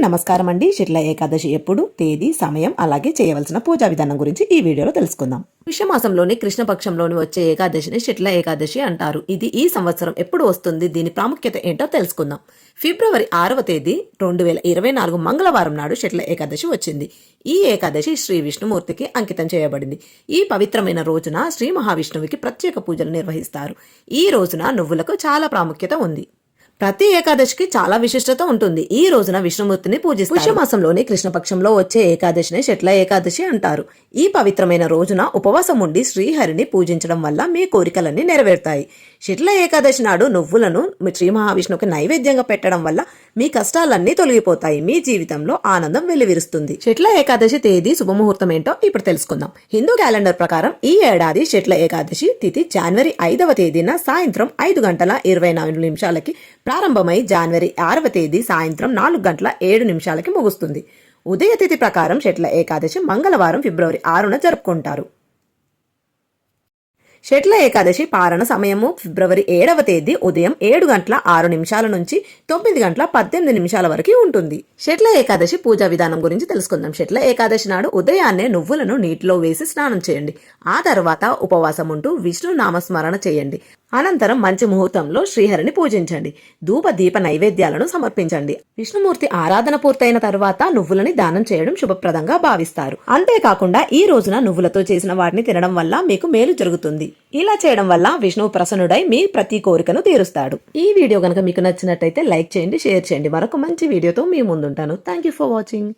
అందరికీ నమస్కారం అండి. శిట్ల ఏకాదశి ఎప్పుడు? తేదీ సమయం అలాగే చేయవలసిన పూజా విధానం గురించి ఈ వీడియోలో తెలుసుకుందాం. కృష్ణమాసంలోని కృష్ణపక్షంలోని వచ్చే ఏకాదశిని శిట్ల ఏకాదశి అంటారు. ఇది ఈ సంవత్సరం ఎప్పుడు వస్తుంది? దీని ప్రాముఖ్యత ఏంటో తెలుసుకుందాం. ఫిబ్రవరి ఆరవ తేదీ రెండు వేల ఇరవై నాలుగు మంగళవారం నాడు శిట్ల ఏకాదశి వచ్చింది. ఈ ఏకాదశి శ్రీ విష్ణుమూర్తికి అంకితం చేయబడింది. ఈ పవిత్రమైన రోజున శ్రీ మహావిష్ణువుకి ప్రత్యేక పూజలు నిర్వహిస్తారు. ఈ రోజున నువ్వులకు చాలా ప్రాముఖ్యత ఉంది. ప్రతి ఏకాదశికి చాలా విశిష్టత ఉంటుంది. ఈ రోజున విష్ణుమూర్తిని పూజిస్తారు. పుష్యమాసంలోని కృష్ణపక్షంలో వచ్చే ఏకాదశిని శట్ల ఏకాదశి అంటారు. ఈ పవిత్రమైన రోజున ఉపవాసం ఉండి శ్రీహరిని పూజించడం వల్ల మీ కోరికలన్నీ నెరవేరుతాయి. శిట్ల ఏకాదశి నాడు నువ్వులను శ్రీ మహావిష్ణువుకి నైవేద్యంగా పెట్టడం వల్ల మీ కష్టాలన్నీ తొలగిపోతాయి. మీ జీవితంలో ఆనందం వెల్లివిరుస్తుంది. శిట్ల ఏకాదశి తేదీ శుభముహూర్తం ఏంటో ఇప్పుడు తెలుసుకుందాం. హిందూ క్యాలెండర్ ప్రకారం ఈ ఏడాది శిట్ల ఏకాదశి తిథి జనవరి ఐదవ తేదీన సాయంత్రం ఐదు గంటల ఇరవై నాలుగు నిమిషాలకి ప్రారంభమై జనవరి ఆరవ తేదీ సాయంత్రం నాలుగు గంటల ఏడు నిమిషాలకి ముగుస్తుంది. ఉదయతిథి ప్రకారం షెట్ల ఏకాదశి మంగళవారం ఫిబ్రవరి ఆరున జరుపుకుంటారు. షెట్ల ఏకాదశి పారణ సమయము ఫిబ్రవరి ఏడవ తేదీ ఉదయం ఏడు గంటల ఆరు నిమిషాల నుంచి తొమ్మిది గంటల పద్దెనిమిది నిమిషాల వరకు ఉంటుంది. షెట్ల ఏకాదశి పూజా విధానం గురించి తెలుసుకుందాం. షెట్ల ఏకాదశి నాడు ఉదయాన్నే నువ్వులను నీటిలో వేసి స్నానం చేయండి. ఆ తర్వాత ఉపవాసం ఉంటూ విష్ణు నామస్మరణ చేయండి. అనంతరం మంచి ముహూర్తంలో శ్రీహరిని పూజించండి. ధూప దీప నైవేద్యాలను సమర్పించండి. విష్ణుమూర్తి ఆరాధన పూర్తయిన తర్వాత నువ్వులని దానం చేయడం శుభప్రదంగా భావిస్తారు. అంతేకాకుండా ఈ రోజున నువ్వులతో చేసిన వాటిని తినడం వల్ల మీకు మేలు జరుగుతుంది. ఇలా చేయడం వల్ల విష్ణువు ప్రసన్నుడై మీ ప్రతి కోరికను తీరుస్తాడు. ఈ వీడియో కనుక మీకు నచ్చినట్టయితే లైక్ చేయండి షేర్ చేయండి. మరొక మంచి వీడియోతో మీ ముందుంటాను. Thank you for watching.